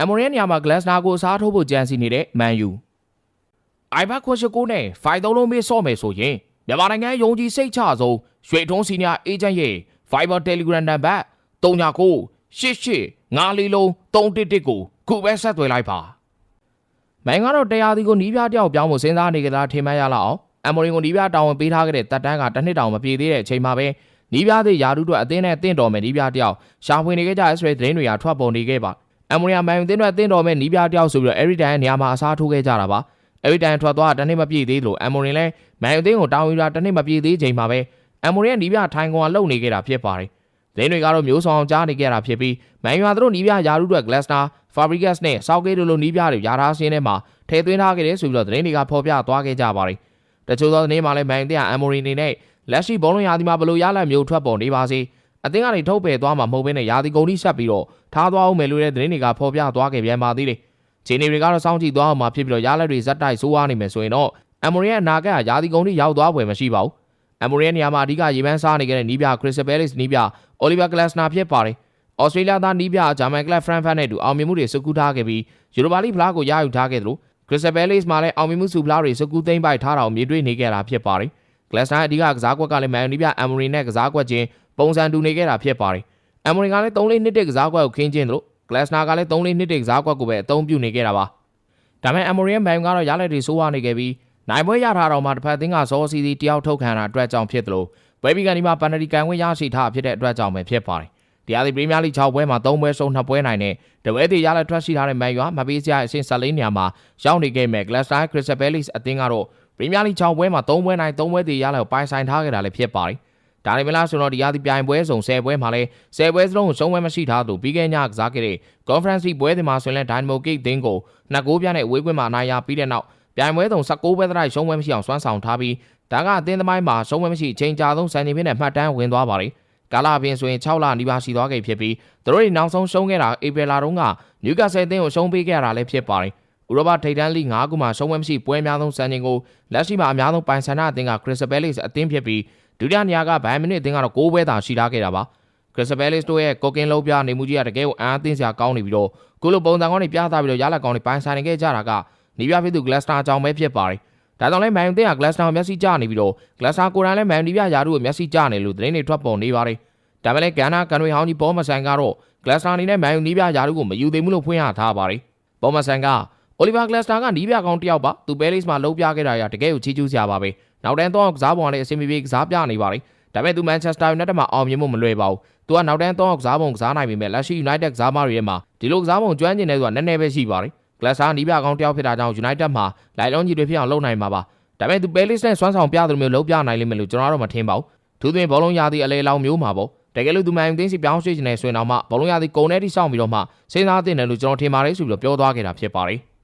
အမိုရီရဲ့နေရာမှာ Glasner ကိုအစားထိုးဖို့ကြံစီနေတဲ့ Man U iPad ခွန်ရှိကိုနဲ့5သုံးလုံးမေးဆော့မယ်ဆိုရင်မြန်မာနိုင်ငံယုံကြည်စိတ်ချဆုံးရွှေထုံးစီနီယာအေဂျင့်ရဲ့ Fiber Telegram နံပါတ်39 88 54လုံး311ကိုခုပဲဆက်သွယ်လိုက်ပါမိုင်းကတော့တရားဒီကိုနီးပြတယောက်ပြောင်းဖို့စဉ်းစားနေကြတာထင်မှတ်ရလောက်အောင်အမိုရီကိုနီးပြတောင်းဝင်ပေးထားခဲ့တဲ့တပ်တန်းကတစ်နှစ်တောင်မပြည့်သေးတဲ့အချိန်မှာပဲနီးပြသည့်ယာဒုတို့အသင်းနဲ့တင့်တော်မယ်နီးပြတယောက်ရှာဖွေနေကြတဲ့ X-ray သတင်းတွေကထွက်ပေါ်နေခဲ့ပါ အမိုရီကမိုင်းအသင်းတွေတင့်တော်မယ်နီးပြတယောက်ဆိုပြီးတော့ every time နေရာမှာအစားထိုးခဲ့ကြတာပါ every time ထွက်သွားတာတစ်နှစ်မပြည့်သေးလို့အမိုရင်လည်းမန်ယူအသင်းကိုတောင်းယူတာတစ်နှစ်မပြည့်သေးချိန်မှာပဲအမိုရင်ကနီးပြထိုင်ကွန်ကလှုပ်နေခဲ့တာဖြစ်ပါတယ်။သတင်းတွေကတော့မျိုးဆောင်အောင်ကြားနေခဲ့တာဖြစ်ပြီးမန်ယူကသူတို့နီးပြယာရုအတွက် Glasner, Fabregas နဲ့ Southgate တို့လိုနီးပြတွေယာထားစင်းထဲမှာထည့်သွင်းထားခဲ့တယ်ဆိုပြီးတော့သတင်းတွေကဖော်ပြသွားခဲ့ကြပါတယ်။တချို့သောသတင်းမှာလည်းမန်ယူကအမိုရင်နေနဲ့လက်ရှိဘောလုံးရာသီမှာဘလို့ရလတ်မျိုးထွက်ပေါ်နေပါစေ အသင်းကနေထုတ်ပယ်သွားမှာမဟုတ်ဘဲနဲ့ရာသီကုန်ထိဆက်ပြီးတော့ထားသွားအောင်မယ်လို့လည်းသတင်းတွေကဖော်ပြသွားခဲ့ပြန်ပါသေးတယ်။ဂျင်းနေတွေကတော့စောင့်ကြည့်သွားအောင်မှာဖြစ်ပြီးတော့ရလက်တွေဇက်တိုက်ဆိုးဝါးနေမယ်ဆိုရင်တော့အမိုရီရဲ့အနာဂတ်ကယာဒီကုန်းထိရောက်သွားဖွယ်မရှိပါဘူး။အမိုရီရဲ့နေရာမှာအဓိကရေပန်းစားနေခဲ့တဲ့နီးပြခရစ်စပယ်လစ်နီးပြအိုလီဗာကလပ်စနာဖြစ်ပါတယ်။အော်စတြေးလျသားနီးပြဂျာမန်ကလပ်ဖရန်ဖတ်နဲ့တူအောင်မြင်မှုတွေစုကူးထားခဲ့ပြီးယူရိုပါလိဖလားကိုရယူထားခဲ့တယ်လို့ခရစ်စပယ်လစ်မှာလည်းအောင်မြင်မှုစုဖလားတွေစုကူးသိမ်းပိုက်ထားတာကိုမြင်တွေ့နေခဲ့တာဖြစ်ပါတယ်။ကလပ်စနာအဓိကကစားကွက်ကလည်းမန်ယူနီးပြအမိုရီနဲ့ကစားကွက်ချင်း ပုံစံတူနေခဲ့တာဖြစ်ပါတယ်။အမိုရီကလည်း3လေးနှစ်တဲ့ကစားကွက်ကိုခင်းချင်းတယ်လို့ကလပ်စနာကလည်း3လေးနှစ်တဲ့ကစားကွက်ကိုပဲအသုံးပြုနေခဲ့တာပါ။ဒါပေမဲ့အမိုရီယန်ဘန်ကတော့ရလက်တွေဆိုးဝါးနေခဲ့ပြီးနိုင်ပွဲရထားတော့မှတစ်ဖက်အသင်းကဇောစီစီတယောက်ထုတ်ခံတာအတွက်ကြောင့်ဖြစ်တယ်လို့ဘွဲဘီကန်ဒီမှာပန်နတီကန်ဝင်ရရှိထားဖြစ်တဲ့အတွက်ကြောင့်ပဲဖြစ်ပါတယ်။တရားသည်ပရီးမီးယားလိ6ပွဲမှာ3ပွဲဆုံး2ပွဲနိုင်တဲ့တပွဲသေးရလက်ထွက်ရှိထားတဲ့မန်ယူကမပေးစရာအဆင့်14နေရာမှာရောက်နေခဲ့မဲ့ဂလက်စတိုင်းခရစ်စပယ်လစ်အသင်းကတော့ပရီးမီးယားလိ6ပွဲမှာ3ပွဲနိုင်3ပွဲသေးရလက်ကိုပိုင်ဆိုင်ထားခဲ့တာလည်းဖြစ်ပါတယ်။ ဒါနဲ့မလားဆိုတော့ဒီရာသီပြိုင်ပွဲစုံ10ပွဲမှာလည်း10ပွဲစလုံးကိုရှုံးပွဲမရှိထားသူပြီးခဲ့ညကစားခဲ့တဲ့ Conference League ပွဲတွေမှာဆိုရင်လည်း Dynamo Gate တင်းကိုနှစ်ဂိုးပြနဲ့ဝေးကွင်းမှာအနိုင်ရပြီးတဲ့နောက်ပြိုင်ပွဲစုံ16ပွဲသရိုက်ရှုံးပွဲမရှိအောင်စွမ်းဆောင်ထားပြီးဒါကအသင်းသမိုင်းမှာရှုံးပွဲမရှိချိန်ကြာဆုံးစံချိန်ဖြစ်တဲ့မှတ်တမ်းဝင်သွားပါတယ်။ကာလာပင်ဆိုရင်6လနီးပါးရှိသွားခဲ့ဖြစ်ပြီးသူတို့တွေနောက်ဆုံးရှုံးခဲ့တာဧပြီလတုန်းကနျူကာဆယ်အသင်းကိုရှုံးပေးခဲ့ရတာလည်းဖြစ်ပါတယ်။ဥရောပထိပ်တန်းလိ9ခုမှာရှုံးပွဲမရှိပွဲအများဆုံးစံချိန်ကိုလက်ရှိမှာအများဆုံးပိုင်ဆိုင်တဲ့အသင်းက Crystal Palace အသင်းဖြစ်ပြီး ဒုတိယနေရာကဘိုင်မနစ်အသင်းကတော့6ပွဲသာရှိထားခဲ့တာပါ။ Crystal Palace တို့ရဲ့ကော့ကင်လုံးပြနေမှုကြီးကတကယ်ကိုအံအသင်းစရာကောင်းနေပြီးတော့ခုလိုပုံစံကောင်းတွေပြသပြီးတော့ရလက်ကောင်းတွေပိုင်ဆိုင်နေခဲ့ကြတာကနီးပြဖြစ်သူ Glasner အကြောင်းပဲဖြစ်ပါတယ်။ဒါကြောင့်လဲမန်ယူတင်က Glasner ကိုမျက်စိကျနေပြီးတော့ Glasner ကိုယ်တိုင်လည်းမန်ယူနီးပြယာတို့ကိုမျက်စိကျနေလို့သတင်းတွေထွက်ပေါ်နေပါတယ်။ဒါပေမဲ့လည်းကန်နာကန်တွေဟောင်းကြီးပေါ်မဆန်ကတော့ Glasner အနေနဲ့မန်ယူနီးပြယာတို့ကိုမယူသေးဘူးလို့ဖွင့်ရထားပါတယ်။ပေါ်မဆန်က Oliver Glasner ကနီးပြကောင်းတစ်ယောက်ပါသူ Palace မှာလုံးပြခဲ့တာရတကယ်ကိုချီးကျူးစရာပါပဲ။နောက်တန်းတော့ကစားပုံကလည်းအဆင်ပြေပြေကစားပြနေပါတယ်။ဒါပေမဲ့သူ Manchester United မှာအောင်မြင်မှုမလွယ်ပါဘူး။သူကနောက်တန်းတော့ကစားပုံကစားနိုင်ပေမဲ့လက်ရှိ United ကစားမတွေထဲမှာဒီလိုကစားပုံကျွမ်းကျင်တဲ့သူကနည်းနည်းပဲရှိပါတယ်။ Glasner နီးပြကောင်းတစ်ယောက်ဖြစ်တာကြောင့် United မှာလိုက်လုံးကြီးတွေဖြစ်အောင်လုပ်နိုင်မှာပါ။ဒါပေမဲ့သူ Palace နဲ့စွမ်းဆောင်ပြသလိုမျိုးလုံးပြနိုင်လိမ့်မယ်လို့ကျွန်တော်တော့မထင်ပါဘူး။သူသွင်းဘောလုံးရာသီအလေလောင်မျိုးမှာပေါ့။တကယ်လို့သူမှန်ယူသိန်းစီပြောင်းရွှေ့နေဆိုရင်တော့မှဘောလုံးရာသီကုန်တဲ့တိစောင့်ပြီးတော့မှစဉ်းစားသင့်တယ်လို့ကျွန်တော်ထင်ပါတယ်ဆိုပြီးတော့ပြောသွားခဲ့တာဖြစ်ပါတယ်။